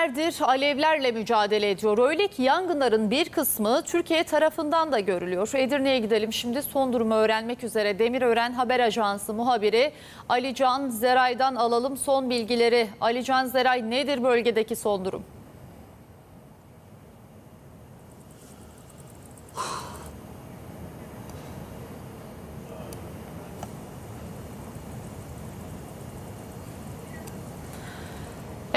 günlerdir alevlerle mücadele ediyor. Öyle ki yangınların bir kısmı Türkiye tarafından da görülüyor. Edirne'ye gidelim şimdi son durumu öğrenmek üzere. Demirören Haber Ajansı muhabiri Alican Zeray'dan alalım son bilgileri. Alican Zeray nedir bölgedeki son durum?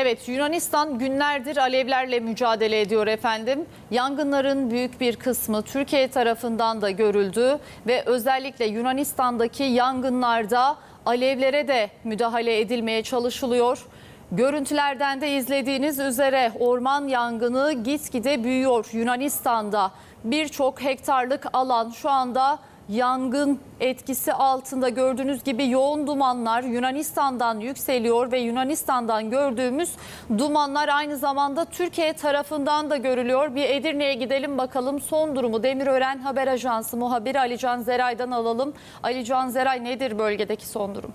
Evet Yunanistan günlerdir alevlerle mücadele ediyor efendim. Yangınların büyük bir kısmı Türkiye tarafından da görüldü ve özellikle Yunanistan'daki yangınlarda alevlere de müdahale edilmeye çalışılıyor. Görüntülerden de izlediğiniz üzere orman yangını gitgide büyüyor Yunanistan'da. Birçok hektarlık alan şu anda yangın etkisi altında gördüğünüz gibi yoğun dumanlar Yunanistan'dan yükseliyor ve Yunanistan'dan gördüğümüz dumanlar aynı zamanda Türkiye tarafından da görülüyor. Bir Edirne'ye gidelim bakalım son durumu Demirören Haber Ajansı muhabiri Alican Zeray'dan alalım. Alican Zeray nedir bölgedeki son durum?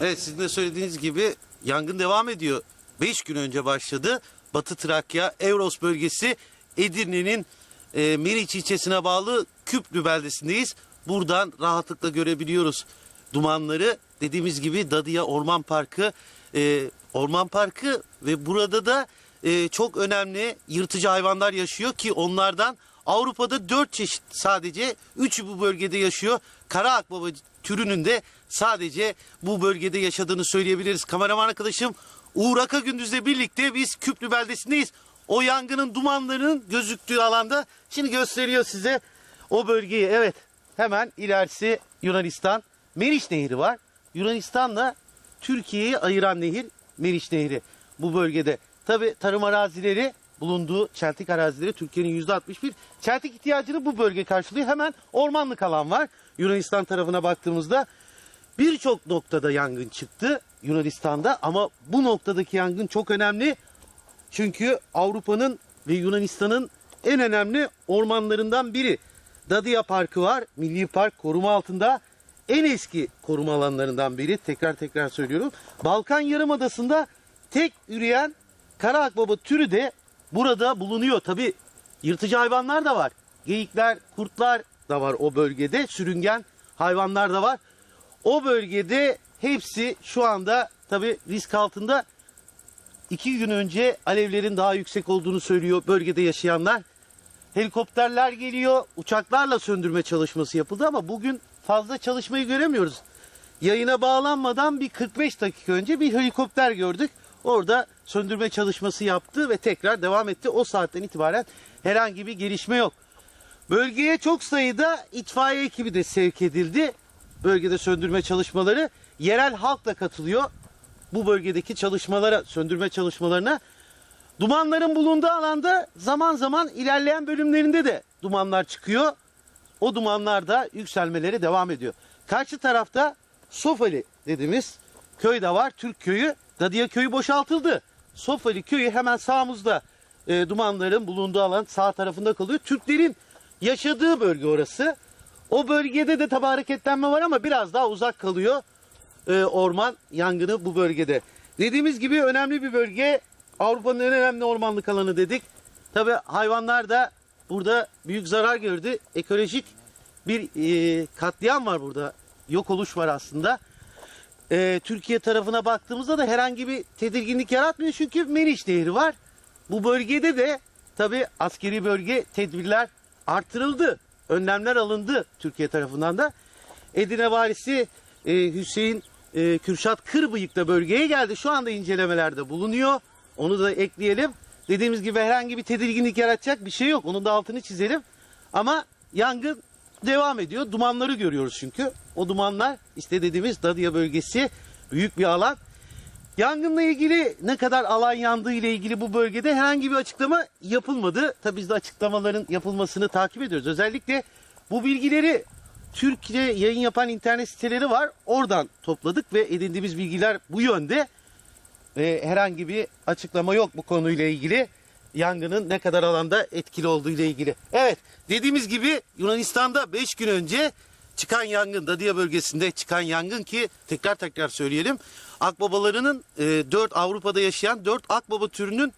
Evet sizin de söylediğiniz gibi yangın devam ediyor. 5 gün önce başladı. Batı Trakya, Evros bölgesi Edirne'nin e, Meriç ilçesine bağlı Küplü beldesindeyiz. Buradan rahatlıkla görebiliyoruz dumanları. Dediğimiz gibi Dadıya Orman Parkı, e, Orman Parkı ve burada da e, çok önemli yırtıcı hayvanlar yaşıyor ki onlardan Avrupa'da 4 çeşit sadece 3'ü bu bölgede yaşıyor. Kara akbaba türünün de sadece bu bölgede yaşadığını söyleyebiliriz. Kameraman arkadaşım Uğur Akagündüz'le birlikte biz Küplü beldesindeyiz. O yangının dumanlarının gözüktüğü alanda şimdi gösteriyor size o bölgeyi. Evet hemen ilerisi Yunanistan. Meriç Nehri var. Yunanistan'la Türkiye'yi ayıran nehir Meriç Nehri bu bölgede. Tabi tarım arazileri bulunduğu çeltik arazileri Türkiye'nin yüzde 61. Çeltik ihtiyacını bu bölge karşılıyor. Hemen ormanlık alan var. Yunanistan tarafına baktığımızda birçok noktada yangın çıktı Yunanistan'da ama bu noktadaki yangın çok önemli. Çünkü Avrupa'nın ve Yunanistan'ın en önemli ormanlarından biri. Dadia Parkı var. Milli Park koruma altında. En eski koruma alanlarından biri. Tekrar tekrar söylüyorum. Balkan Yarımadası'nda tek üreyen kara akbaba türü de burada bulunuyor. Tabi yırtıcı hayvanlar da var. Geyikler, kurtlar da var o bölgede. Sürüngen hayvanlar da var. O bölgede hepsi şu anda tabi risk altında. İki gün önce alevlerin daha yüksek olduğunu söylüyor bölgede yaşayanlar. Helikopterler geliyor, uçaklarla söndürme çalışması yapıldı ama bugün fazla çalışmayı göremiyoruz. Yayına bağlanmadan bir 45 dakika önce bir helikopter gördük. Orada söndürme çalışması yaptı ve tekrar devam etti. O saatten itibaren herhangi bir gelişme yok. Bölgeye çok sayıda itfaiye ekibi de sevk edildi. Bölgede söndürme çalışmaları yerel halk da katılıyor. Bu bölgedeki çalışmalara, söndürme çalışmalarına Dumanların bulunduğu alanda zaman zaman ilerleyen bölümlerinde de dumanlar çıkıyor. O dumanlar da yükselmeleri devam ediyor. Karşı tarafta Sofali dediğimiz köy de var. Türk köyü. Dadia köyü boşaltıldı. Sofali köyü hemen sağımızda e, dumanların bulunduğu alan sağ tarafında kalıyor. Türklerin yaşadığı bölge orası. O bölgede de tabi hareketlenme var ama biraz daha uzak kalıyor e, orman yangını bu bölgede. Dediğimiz gibi önemli bir bölge. Avrupa'nın en önemli ormanlık alanı dedik. Tabi hayvanlar da burada büyük zarar gördü. Ekolojik bir e, katliam var burada. Yok oluş var aslında. E, Türkiye tarafına baktığımızda da herhangi bir tedirginlik yaratmıyor. Çünkü Meriç Nehri var. Bu bölgede de tabi askeri bölge tedbirler artırıldı. Önlemler alındı Türkiye tarafından da. Edirne valisi e, Hüseyin e, Kürşat Kırbıyık da bölgeye geldi. Şu anda incelemelerde bulunuyor. Onu da ekleyelim. Dediğimiz gibi herhangi bir tedirginlik yaratacak bir şey yok. Onun da altını çizelim. Ama yangın devam ediyor. Dumanları görüyoruz çünkü. O dumanlar işte dediğimiz Dadia bölgesi büyük bir alan. Yangınla ilgili ne kadar alan yandığı ile ilgili bu bölgede herhangi bir açıklama yapılmadı. Tabii biz de açıklamaların yapılmasını takip ediyoruz. Özellikle bu bilgileri Türkiye yayın yapan internet siteleri var. Oradan topladık ve edindiğimiz bilgiler bu yönde. Ee, herhangi bir açıklama yok bu konuyla ilgili. Yangının ne kadar alanda etkili olduğu ile ilgili. Evet dediğimiz gibi Yunanistan'da 5 gün önce çıkan yangın Dadia bölgesinde çıkan yangın ki tekrar tekrar söyleyelim. Akbabalarının e, 4 Avrupa'da yaşayan 4 akbaba türünün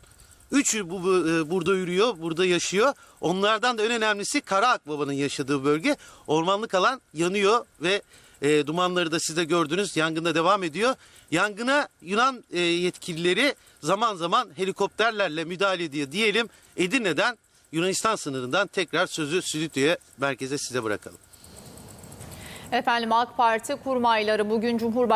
Üçü bu, bu, e, burada yürüyor, burada yaşıyor. Onlardan da en önemlisi kara akbabanın yaşadığı bölge. Ormanlık alan yanıyor ve e, dumanları da siz de gördünüz. Yangında devam ediyor. Yangına Yunan e, yetkilileri zaman zaman helikopterlerle müdahale ediyor diyelim. Edirne'den Yunanistan sınırından tekrar sözü stüdyoya merkeze size bırakalım. Efendim AK Parti kurmayları bugün Cumhurbaşkanı